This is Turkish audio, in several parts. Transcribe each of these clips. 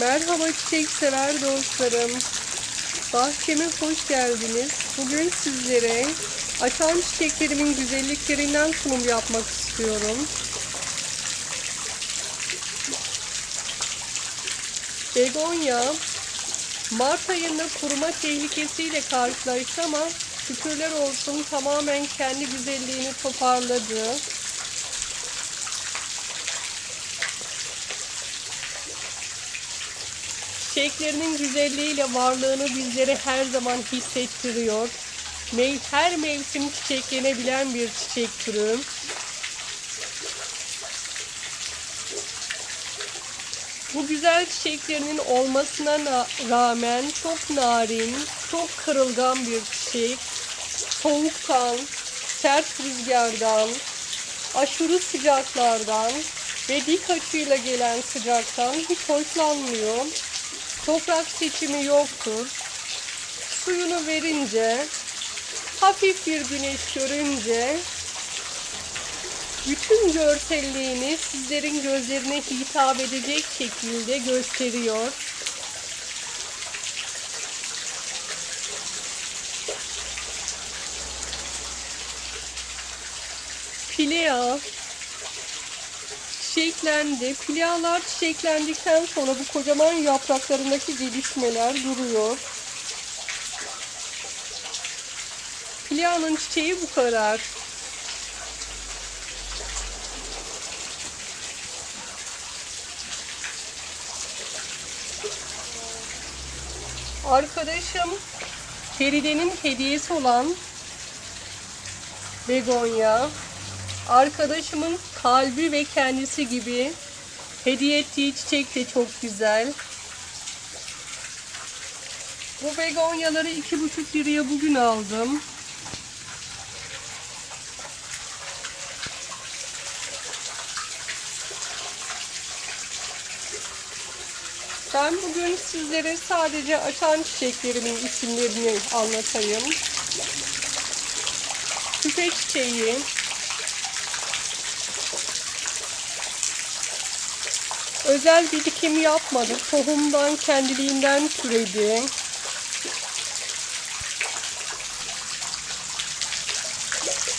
Merhaba çiçek sever dostlarım. Bahçeme hoş geldiniz. Bugün sizlere açan çiçeklerimin güzelliklerinden sunum yapmak istiyorum. Begonya Mart ayında kuruma tehlikesiyle karşılaştı ama şükürler olsun tamamen kendi güzelliğini toparladı. Çiçeklerinin güzelliğiyle varlığını bizlere her zaman hissettiriyor. Mev her mevsim çiçeklenebilen bir çiçek türü. Bu güzel çiçeklerinin olmasına na- rağmen çok narin, çok kırılgan bir çiçek. Soğuktan, sert rüzgardan, aşırı sıcaklardan ve dik açıyla gelen sıcaktan hiç hoşlanmıyor. Toprak seçimi yoktur. Suyunu verince, hafif bir güneş görünce bütün görselliğini sizlerin gözlerine hitap edecek şekilde gösteriyor. Pilea çiçeklendi. Pilealar çiçeklendikten sonra bu kocaman yapraklarındaki gelişmeler duruyor. Pilea'nın çiçeği bu kadar. Arkadaşım Feride'nin hediyesi olan begonya arkadaşımın kalbi ve kendisi gibi hediye ettiği çiçek de çok güzel. Bu begonyaları iki buçuk liraya bugün aldım. Ben bugün sizlere sadece açan çiçeklerimin isimlerini anlatayım. Küpe çiçeği, özel bir dikim yapmadık. Tohumdan kendiliğinden türedi.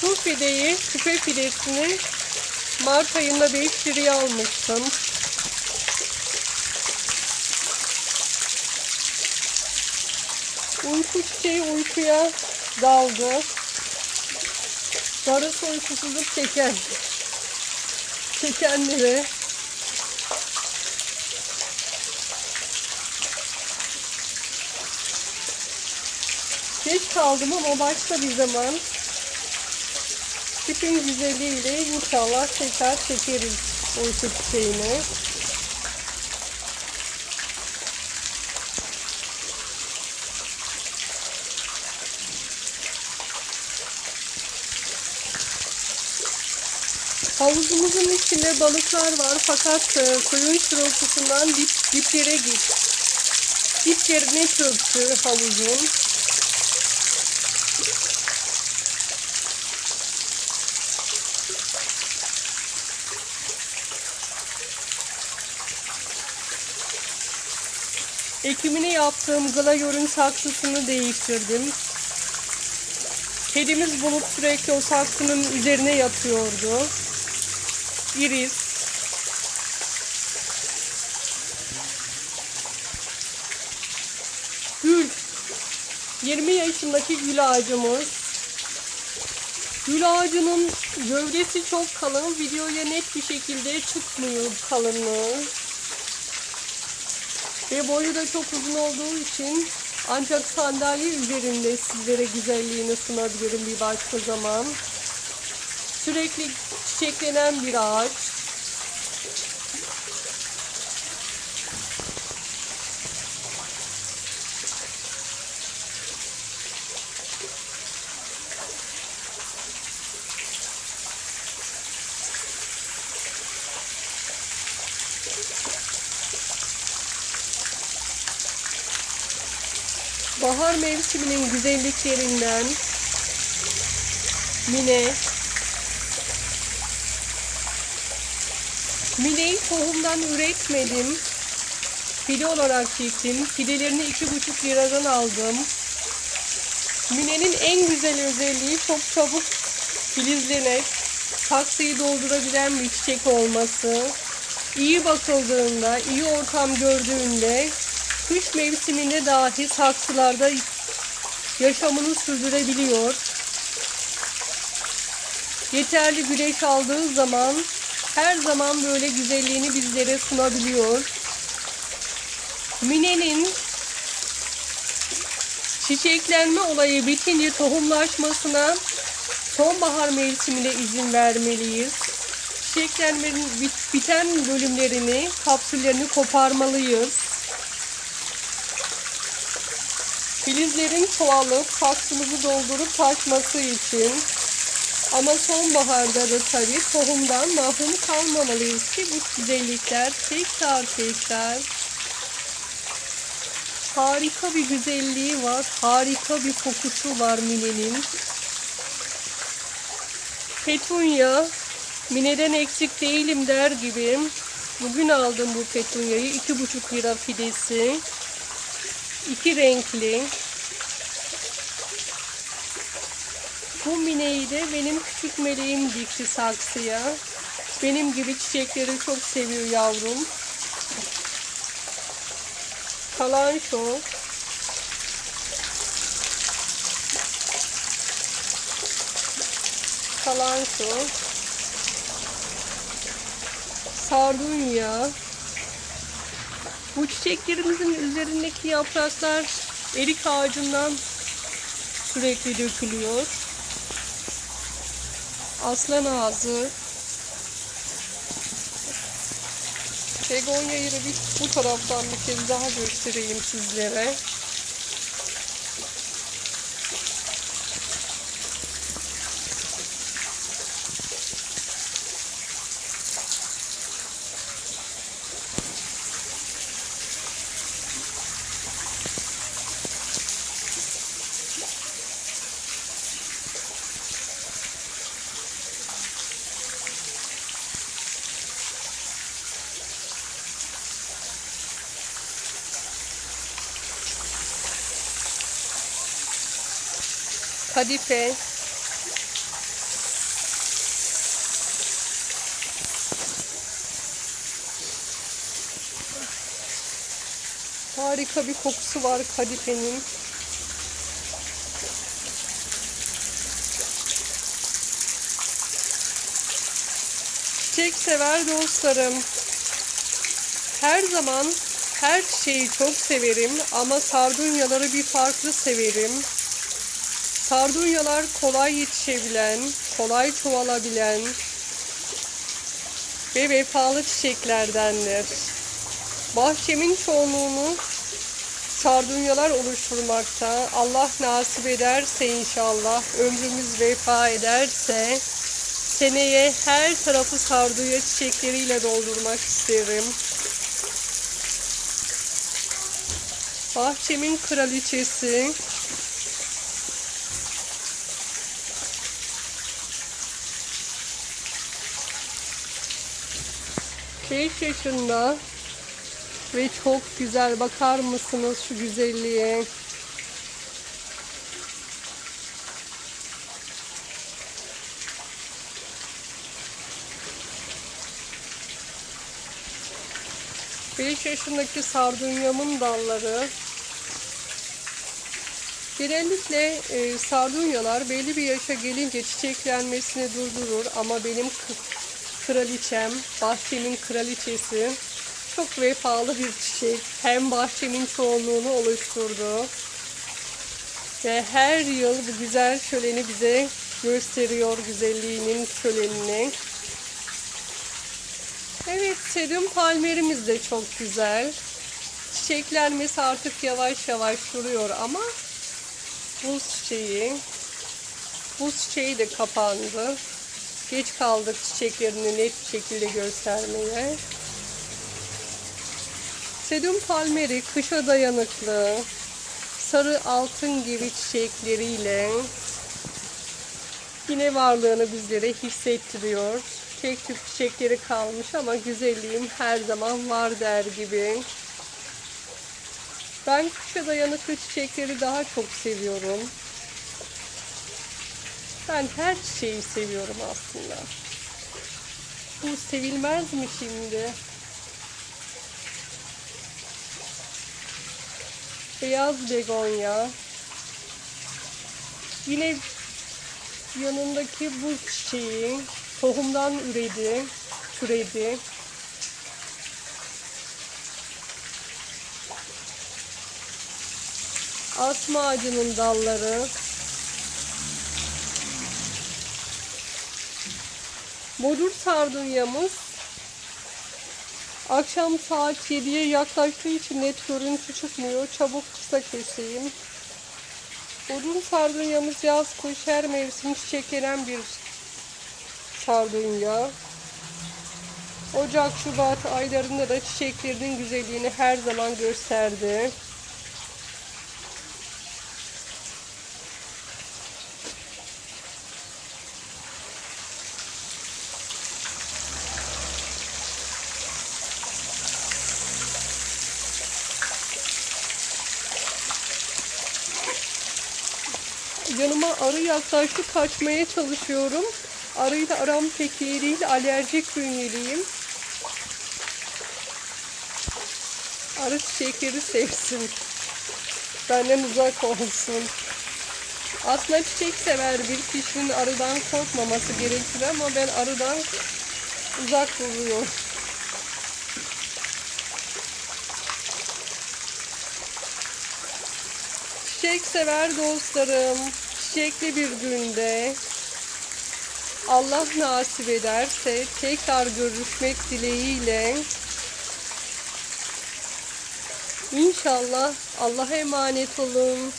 Şu fideyi, küpe fidesini Mart ayında 5 liraya almıştım. Uyku çiçeği uykuya daldı. Darısı uykusuzluk çeken çekenlere Geç kaldım ama başka bir zaman tipin güzelliğiyle inşallah tekrar çekeriz uyku çiçeğini. Havuzumuzun içinde balıklar var fakat e, suyun şırıltısından dip, diplere git. Diplerine çöktü havuzun. Ekimini yaptığım glayorun saksısını değiştirdim. Kedimiz bulup sürekli o saksının üzerine yatıyordu. Iris. Gül. 20 yaşındaki gül ağacımız. Gül ağacının gövdesi çok kalın. Videoya net bir şekilde çıkmıyor kalınlığı. Ve boyu da çok uzun olduğu için ancak sandalye üzerinde sizlere güzelliğini sunabilirim bir başka zaman. Sürekli çiçeklenen bir ağaç. Bahar mevsiminin güzelliklerinden Mine Mine'yi tohumdan üretmedim. Fide olarak çektim. Fidelerini iki buçuk liradan aldım. Mine'nin en güzel özelliği çok çabuk filizlenek, saksıyı doldurabilen bir çiçek olması. İyi bakıldığında, iyi ortam gördüğünde kış mevsiminde dahi saksılarda yaşamını sürdürebiliyor. Yeterli güneş aldığı zaman her zaman böyle güzelliğini bizlere sunabiliyor. Mine'nin çiçeklenme olayı bitince tohumlaşmasına sonbahar mevsiminde izin vermeliyiz. Çiçeklenmenin bit- biten bölümlerini, kapsüllerini koparmalıyız. Filizlerin çoğalıp saksımızı doldurup taşması için ama sonbaharda da tabii tohumdan mahrum kalmamalıyız ki bu güzellikler tekrar tekrar harika bir güzelliği var. Harika bir kokusu var Mine'nin. Petunya Mine'den eksik değilim der gibi bugün aldım bu petunyayı. iki buçuk lira fidesi. İki renkli. Bu mineyi de benim küçük meleğim dikti saksıya. Benim gibi çiçekleri çok seviyor yavrum. Kalan şu. Kalan şu. Sardunya. Bu çiçeklerimizin üzerindeki yapraklar erik ağacından sürekli dökülüyor. Aslan ağzı. Begonya'yı da bu taraftan bir kez daha göstereyim sizlere. Kadife. Harika bir kokusu var kadifenin. Çiçek sever dostlarım. Her zaman her çiçeği çok severim ama sardunyaları bir farklı severim. Sardunyalar kolay yetişebilen, kolay çoğalabilen ve vefalı çiçeklerdendir. Bahçemin çoğunluğunu sardunyalar oluşturmakta. Allah nasip ederse inşallah, ömrümüz vefa ederse seneye her tarafı sardunya çiçekleriyle doldurmak isterim. Bahçemin kraliçesi Beş yaşında ve çok güzel. Bakar mısınız şu güzelliğe? Beş yaşındaki sardunyamın dalları Genellikle e, sardunyalar belli bir yaşa gelince çiçeklenmesini durdurur ama benim kraliçem, bahçemin kraliçesi çok vefalı bir çiçek. Hem bahçemin çoğunluğunu oluşturdu ve her yıl bu güzel şöleni bize gösteriyor güzelliğinin şölenini. Evet, sedyum palmerimiz de çok güzel. Çiçeklenmesi artık yavaş yavaş duruyor ama buz çiçeği, buz çiçeği de kapandı. Geç kaldık çiçeklerini net bir şekilde göstermeye. Sedyum palmeri kışa dayanıklı, sarı altın gibi çiçekleriyle yine varlığını bizlere hissettiriyor. Tek tük çiçekleri kalmış ama güzelliğim her zaman var der gibi. Ben kışa dayanıklı çiçekleri daha çok seviyorum. Ben her çiçeği seviyorum aslında. Bu sevilmez mi şimdi? Beyaz begonya. Yine yanındaki bu çiçeği tohumdan üredi, türedi. Asma ağacının dalları. Bodur sardunyamız akşam saat 7'ye yaklaştığı için net görüntü çıkmıyor. Çabuk kısa keseyim. Bodur sardunyamız yaz kış her mevsim çiçeklenen bir sardunya. Ocak, Şubat aylarında da çiçeklerinin güzelliğini her zaman gösterdi. Yanıma arı yaklaştı kaçmaya çalışıyorum. Arıyla aram pek iyi değil. Alerjik bünyeliyim. Arı çiçekleri sevsin. Benden uzak olsun. Aslında çiçek sever bir kişinin arıdan korkmaması gerekir ama ben arıdan uzak duruyorum. Çiçek sever dostlarım. Çiçekli bir günde Allah nasip ederse tekrar görüşmek dileğiyle İnşallah Allah'a emanet olun.